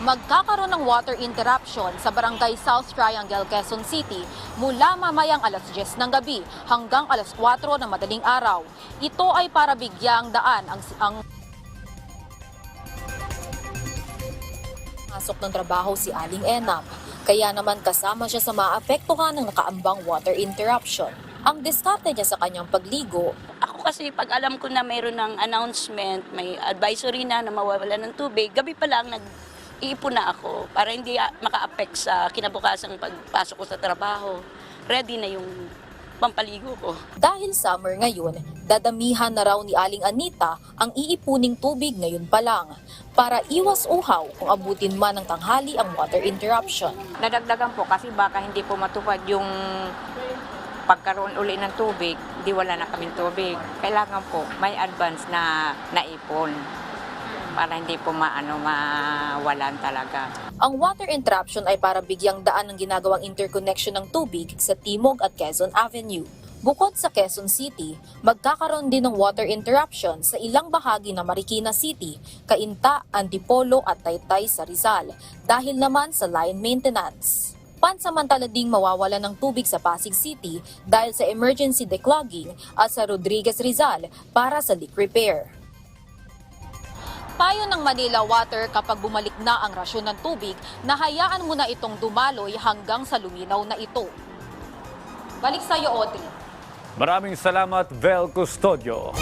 magkakaroon ng water interruption sa barangay South Triangle, Quezon City mula mamayang alas 10 ng gabi hanggang alas 4 ng madaling araw. Ito ay para bigyang daan ang, ang Pasok ng trabaho si Aling Enam, kaya naman kasama siya sa maapektuhan ng nakaambang water interruption. Ang diskarte niya sa kanyang pagligo Ako kasi pag alam ko na mayroon ng announcement, may advisory na na mawawala ng tubig, gabi pa lang nag iipon na ako para hindi maka-affect sa kinabukasang pagpasok ko sa trabaho. Ready na yung pampaligo ko. Dahil summer ngayon, dadamihan na raw ni Aling Anita ang iipuning tubig ngayon pa lang para iwas uhaw kung abutin man ng tanghali ang water interruption. Nadagdagan po kasi baka hindi po matupad yung pagkaroon uli ng tubig, di wala na kaming tubig. Kailangan po may advance na naipon para hindi po maano mawalan talaga. Ang water interruption ay para bigyang daan ng ginagawang interconnection ng tubig sa Timog at Quezon Avenue. Bukod sa Quezon City, magkakaroon din ng water interruption sa ilang bahagi ng Marikina City, Cainta, Antipolo at Taytay sa Rizal dahil naman sa line maintenance. Pansamantala ding mawawala ng tubig sa Pasig City dahil sa emergency declogging at sa Rodriguez Rizal para sa leak repair. Payo ng Manila Water kapag bumalik na ang rasyon ng tubig, nahayaan mo na itong dumaloy hanggang sa luminaw na ito. Balik sa iyo, Audrey. Maraming salamat, Vel Custodio.